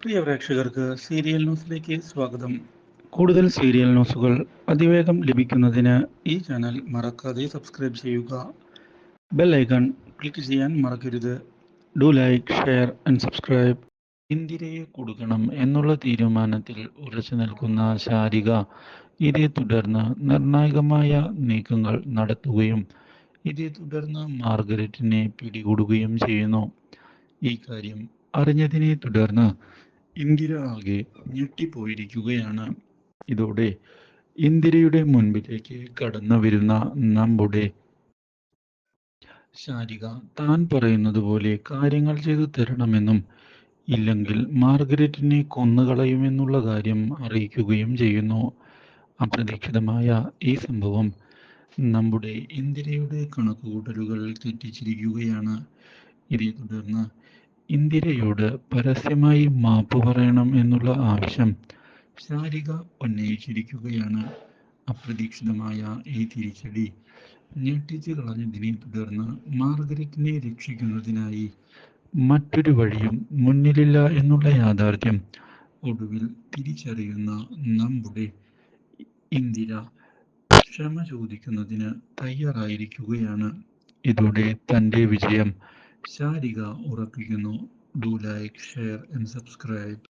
പ്രിയ പ്രേക്ഷകർക്ക് സീരിയൽ ന്യൂസിലേക്ക് സ്വാഗതം. കൂടുതൽ സീരിയൽ ന്യൂസുകൾ അതിവേഗം ലഭിക്കുന്നതിന് ഈ ചാനൽ മറക്കാതെ സബ്സ്ക്രൈബ് ചെയ്യുക. ബെൽ ഐക്കൺ ക്ലിക്ക് ചെയ്യാൻ മറക്കരുത്. Do like share and subscribe. ഇന്ദിരയെ കൊടുക്കണം എന്നുള്ള തീരുമാനത്തിൽ ഉറച്ചു നിൽക്കുന്ന ശാരിക ഇതേ തുടർന്ന് നിർണായകമായ നീക്കങ്ങൾ നടത്തുകയും ഇതേ തുടർന്ന് മാർഗരറ്റിനെ പിടികൂടുകയും ചെയ്യുന്നു. ഈ കാര്യം അറിഞ്ഞതിനെ തുടർന്ന് ഇന്ദിര ആകെ ഞെട്ടിപ്പോയിരിക്കുകയാണ്. ഇതോടെ ഇന്ദിരയുടെ മുൻപിലേക്ക് കടന്നു വരുന്ന നമ്മുടെ ശാരിക താൻ പറയുന്നത് പോലെ കാര്യങ്ങൾ ചെയ്തു തരണമെന്നും ഇല്ലെങ്കിൽ മാർഗരറ്റിനെ കൊന്നുകളയുമെന്നുള്ള കാര്യം അറിയിക്കുകയും ചെയ്യുന്നു. അപ്രതീക്ഷിതമായ ഈ സംഭവം നമ്മുടെ ഇന്ദിരയുടെ കണക്കുകൂട്ടലുകൾ തെറ്റിച്ചിരിക്കുകയാണ്. ഇതേ തുടർന്ന് ഇന്ദിരയോട് പരസ്യമായി മാപ്പ് പറയണം എന്നുള്ള ആവശ്യം ശാരിക ഉന്നയിച്ചിരിക്കുകയാണ്. അപ്രതീക്ഷിതമായ ഈ തിരിച്ചടി ഞെട്ടിച്ചു കളഞ്ഞതിനെ തുടർന്ന് മാർഗരറ്റിനെ രക്ഷിക്കുന്നതിനായി മറ്റൊരു വഴിയും മുന്നിലില്ല എന്നുള്ള യാഥാർത്ഥ്യം ഒടുവിൽ തിരിച്ചറിയുന്ന നമ്മുടെ ഇന്ദിര ക്ഷമ ചോദിക്കുന്നതിന് തയ്യാറായിരിക്കുകയാണ്. ഇതോടെ തന്റെ വിജയം ശാരിക ഉറപ്പിക്കുന്നു do like share and subscribe